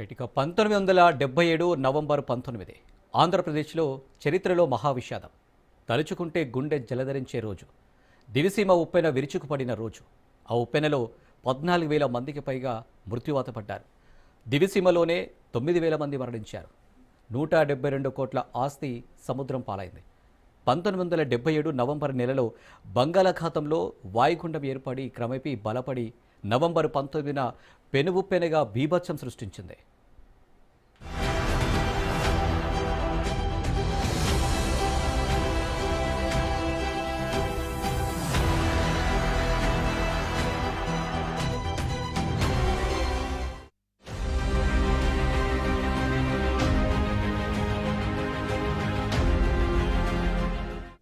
ఇక పంతొమ్మిది వందల డెబ్బై ఏడు నవంబర్ పంతొమ్మిది ఆంధ్రప్రదేశ్లో చరిత్రలో మహావిషాదం. తలుచుకుంటే గుండె జలధరించే రోజు. దివిసీమ ఉప్పెన విరుచుకుపడిన రోజు. ఆ ఉప్పెనలో పద్నాలుగు వేల మందికి పైగా మృత్యువాత పడ్డారు. దివిసీమలోనే తొమ్మిది వేల మంది మరణించారు. నూట డెబ్బై రెండు కోట్ల ఆస్తి సముద్రం పాలైంది. పంతొమ్మిది వందల డెబ్బై ఏడు నవంబర్ నెలలో బంగాళాఖాతంలో వాయుగుండం ఏర్పడి క్రమేపీ బలపడి నవంబర్ పంతొమ్మిదిన పెనువుప్పెనగా బీభత్సం సృష్టించింది.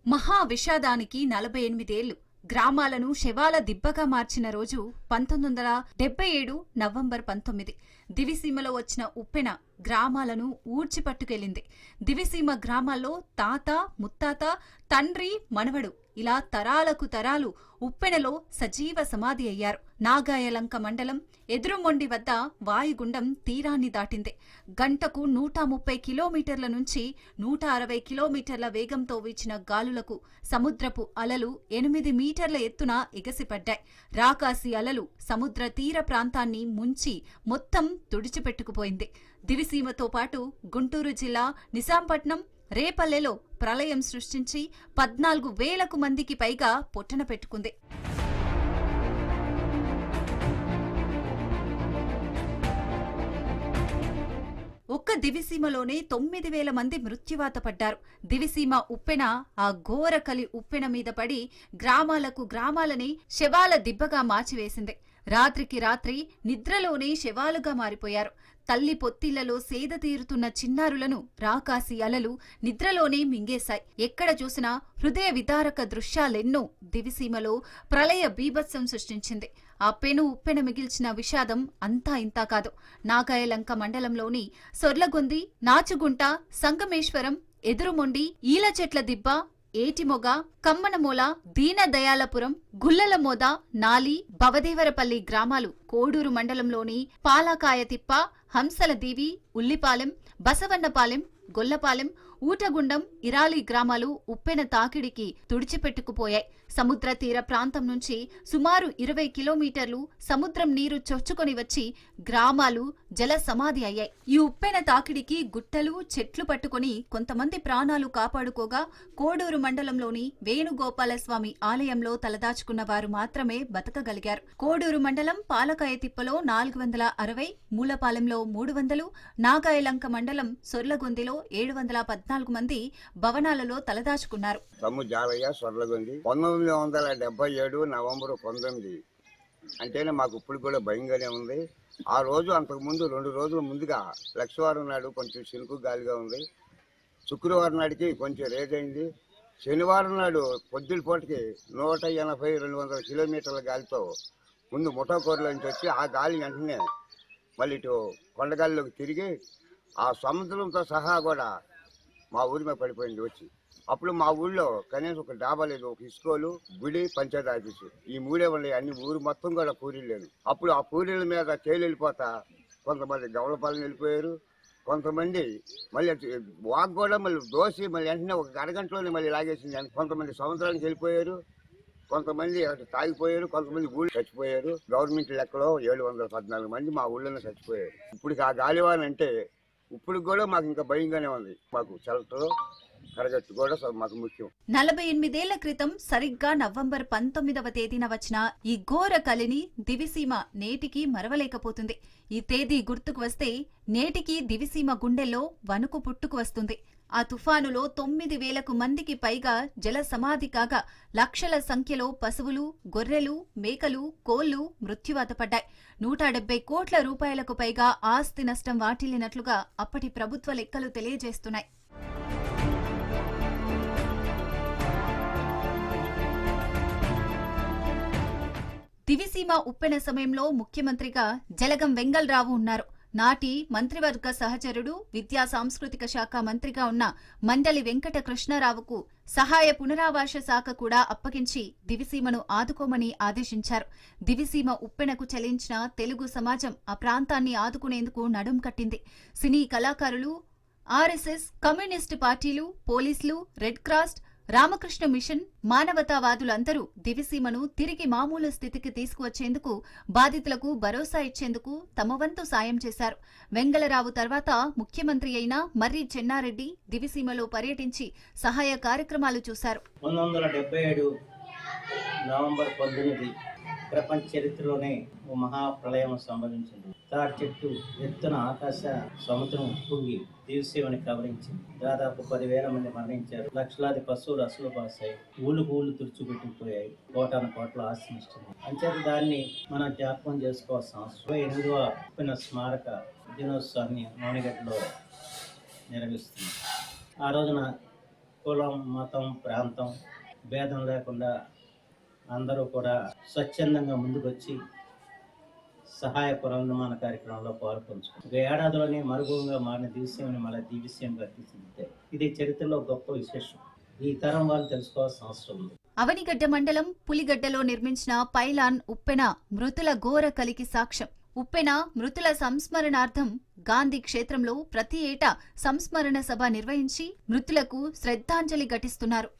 మహా విషాదానికి నలభై ఎనిమిదేళ్ళు. గ్రామాలను శవాల దిబ్బగా మార్చిన రోజు పంతొమ్మిది వందల డెబ్బై ఏడు నవంబర్ పంతొమ్మిది. దివిసీమలో వచ్చిన ఉప్పెన గ్రామాలను ఊడ్చిపట్టుకెళ్ళింది. దివిసీమ గ్రామాల్లో తాత ముత్తాత తండ్రి మనవడు ఇలా తరాలకు తరాలు ఉప్పెనలో సజీవ సమాధి అయ్యారు. నాగాయలంక మండలం ఎదురుమొండి వద్ద వాయుగుండం తీరాన్ని దాటింది. గంటకు నూట ముప్పై కిలోమీటర్ల నుంచి నూట అరవై కిలోమీటర్ల వేగంతో వీచిన గాలులకు సముద్రపు అలలు ఎనిమిది మీటర్ల ఎత్తున ఎగసిపడ్డాయి. రాకాసి అలలు సముద్ర తీర ప్రాంతాన్ని ముంచి మొత్తం తుడిచిపెట్టుకుపోయింది. దివిసీమతో పాటు గుంటూరు జిల్లా నిజాంపట్నం రేపల్లెలో ప్రళయం సృష్టించి పద్నాలుగు వేలకు మందికి పైగా పొట్టన పెట్టుకుంది. ఒక్క దివిసీమలోనే తొమ్మిది వేల మంది మృత్యువాత పడ్డారు. దివిసీమ ఉప్పెన ఆ ఘోరకలి ఉప్పెన మీద పడి గ్రామాలకు గ్రామాలని శవాల దిబ్బగా మార్చివేసింది. రాత్రికి రాత్రి నిద్రలోనే శవాలుగా మారిపోయారు. తల్లి పొత్తిళ్ళలో సేద తీరుతున్న చిన్నారులను రాకాసి అలలు నిద్రలోనే మింగేశాయి. ఎక్కడ చూసినా హృదయ విదారక దృశ్యాలెన్నో దివిసీమలో ప్రళయ బీభత్సం సృష్టించింది. ఆ పెను ఉప్పెన మిగిల్చిన విషాదం అంతా ఇంతా కాదు. నాగాయలంక మండలంలోని సొర్లగొంది నాచుగుంట సంగమేశ్వరం ఎదురుమొండి ఈల చెట్ల దిబ్బ ఏటిమొగ కమ్మనమూల దీనదయాలపురం గుల్లలమోద నాలి భవదేవరపల్లి గ్రామాలు కోడూరు మండలంలోని పాలాకాయతిప్ప హంసల దీవి ఉల్లిపాలెం బసవన్నపాలెం గొల్లపాలెం ఊటగుండం ఇరాలి గ్రామాలు ఉప్పెన తాకిడికి తుడిచిపెట్టుకుపోయాయి. సముద్ర తీర ప్రాంతం నుంచి సుమారు ఇరవై కిలోమీటర్లు సముద్రం నీరు చొచ్చుకొని వచ్చి గ్రామాలు జల సమాధి అయ్యాయి. ఈ ఉప్పెన తాకిడికి గుట్టలు చెట్లు పట్టుకొని కొంతమంది ప్రాణాలు కాపాడుకోగా కోడూరు మండలంలోని వేణుగోపాలస్వామి ఆలయంలో తలదాచుకున్న వారు మాత్రమే బతకగలిగారు. కోడూరు మండలం పాలకాయ తిప్పలో నాలుగు వందల అరవై మూలపాలెంలో మూడు వందలు నాగాయలంక మండలం సొర్లగొందిలో ఏడు వందల పద్నాలుగు మంది భవనాలలో తలదాచుకున్నారు. తమ్ము జాలయ్య సొర్లగొంది. పంతొమ్మిది వందల ఏడు నవంబర్ పంతొమ్మిది. అంటేనే మాకు ఇప్పుడు కూడా భయంగానే ఉంది. ఆ రోజు అంతకుముందు రెండు రోజుల ముందుగా లక్షవారం నాడు కొంచెం చినుకు గాలిగా ఉంది. శుక్రవారం నాటికి కొంచెం రేట్ అయింది. శనివారం నాడు పొద్దులపూటకి నూట ఎనభై రెండు వందల కిలోమీటర్ల గాలితో ముందు ముఠాకూరులో నుంచి వచ్చి ఆ గాలి వెంటనే మళ్ళీ ఇటు కొండగాలిలోకి తిరిగి ఆ సముద్రంతో సహా కూడా మా ఊరి మీద పడిపోయింది వచ్చి. అప్పుడు మా ఊళ్ళో కనీసం ఒక డాబా లేదు ఒక ఇస్కోలు గుడి పంచాయతీ ఆఫీసు. ఈ మూడే ఉన్నాయి అన్ని ఊరు మొత్తం కూడా పూరీలు లేదు అప్పుడు ఆ పూరీల మీద తేలి వెళ్ళిపోతా కొంతమంది గవలపాలెం వెళ్ళిపోయారు. కొంతమంది మళ్ళీ వాక్ కూడా మళ్ళీ దోసి మళ్ళీ వెంటనే ఒక అరగంటలోనే మళ్ళీ లాగేసింది. కొంతమంది సముద్రానికి వెళ్ళిపోయారు కొంతమంది తాగిపోయారు కొంతమంది ఊళ్ళు చచ్చిపోయారు. గవర్నమెంట్ లెక్కలో ఏడు వందల పద్నాలుగు మంది మా ఊళ్ళోనే చచ్చిపోయారు. ఇప్పుడు ఆ గాలివాన్ అంటే ఇప్పుడు కూడా మాకు ఇంకా భయంగానే ఉంది. మాకు చల్లతో కూడా మాకు ముఖ్యం. నలభై ఎనిమిదేళ్ళ క్రితం సరిగ్గా నవంబర్ పంతొమ్మిదవ తేదీన వచ్చిన ఈ ఘోర కలిని దివిసీమ నేటికి మరవలేకపోతుంది. ఈ తేదీ గుర్తుకు వస్తే నేటికి దివిసీమ గుండెల్లో వణుకు పుట్టుకు వస్తుంది. ఆ తుఫానులో తొమ్మిది వేలకు మందికి పైగా జల సమాధి కాగా లక్షల సంఖ్యలో పశువులు గొర్రెలు మేకలు కోళ్ళు మృత్యువాత పడ్డాయి. నూట డెబ్బై కోట్ల రూపాయలకు పైగా ఆస్తి నష్టం వాటిల్లినట్లుగా అప్పటి ప్రభుత్వ లెక్కలు తెలియజేస్తున్నాయి. దివిసీమ ఉప్పెన సమయంలో ముఖ్యమంత్రిగా జలగం వెంగళరావు ఉన్నారు. నాటి మంత్రివర్గ సహచరుడు విద్యా సాంస్కృతిక శాఖ మంత్రిగా ఉన్న మండలి వెంకట కృష్ణారావుకు సహాయ పునరావాస శాఖ కూడా అప్పగించి దివిసీమను ఆదుకోమని ఆదేశించారు. దివిసీమ ఉప్పెనకు చలించిన తెలుగు సమాజం ఆ ప్రాంతాన్ని ఆదుకునేందుకు నడుం కట్టింది. సినీ కళాకారులు ఆర్ఎస్ఎస్ కమ్యూనిస్టు పార్టీలు పోలీసులు రెడ్ క్రాస్ రామకృష్ణ మిషన్ మానవతావాదులందరూ దివిసీమను తిరిగి మామూలు స్థితికి తీసుకువచ్చేందుకు బాధితులకు భరోసా ఇచ్చేందుకు తమ వంతు సాయం చేశారు. వెంగళరావు తర్వాత ముఖ్యమంత్రి అయిన మర్రి చెన్నారెడ్డి దివిసీమలో పర్యటించి సహాయ కార్యక్రమాలు చూశారు. నవంబర్ ప్రపంచ చరిత్రలోనే ఓ మహాప్రళయం సంభవించింది. తాటి చెట్టు ఎత్తున ఆకాశ సముద్రం ఉప్పొంగి దివసేవని కవరించింది దాదాపు పదివేల మంది మరణించారు. లక్షలాది పశువులు అసలు పాసాయి ఊళ్ళు ఊళ్ళు తుడిచిపెట్టిపోయాయి. కోటాను కోట్ల ఆస్తి నష్టం అంచేత దాన్ని మనం జ్ఞాపకం చేసుకోవాల్సిన అవసరం. ఎనిమిదవ ఉప్పిన స్మారక దినోత్సవాన్ని మౌనిగడ్డలో నిర్వహిస్తుంది ఆ రోజున కులం మతం ప్రాంతం భేదం లేకుండా అందరూ కూడా స్వచ్ఛందంగా ముందుకొచ్చి సహాయ పునర్నిర్మాణ కార్యక్రమంలో పాల్పంచుకుంటారు ఒక ఏడాదిలోనే మరుగుగా మారిన దివిసీమని మళ్ళీ దివ్యంగా తీర్చిదిద్దే ఇది చరిత్రలో గొప్ప విశేషం. ఈ తరం వాళ్ళు తెలుసుకోవాల్సిన అవసరం ఉంది. అవనిగడ్డ మండలం పులిగడ్డలో నిర్మించిన పైలాన్ ఉప్పెన మృతుల ఘోర కలికి సాక్ష్యం. ఉప్పెన మృతుల సంస్మరణార్థం గాంధీ క్షేత్రంలో ప్రతి ఏటా సంస్మరణ సభ నిర్వహించి మృతులకు శ్రద్ధాంజలి ఘటిస్తున్నారు.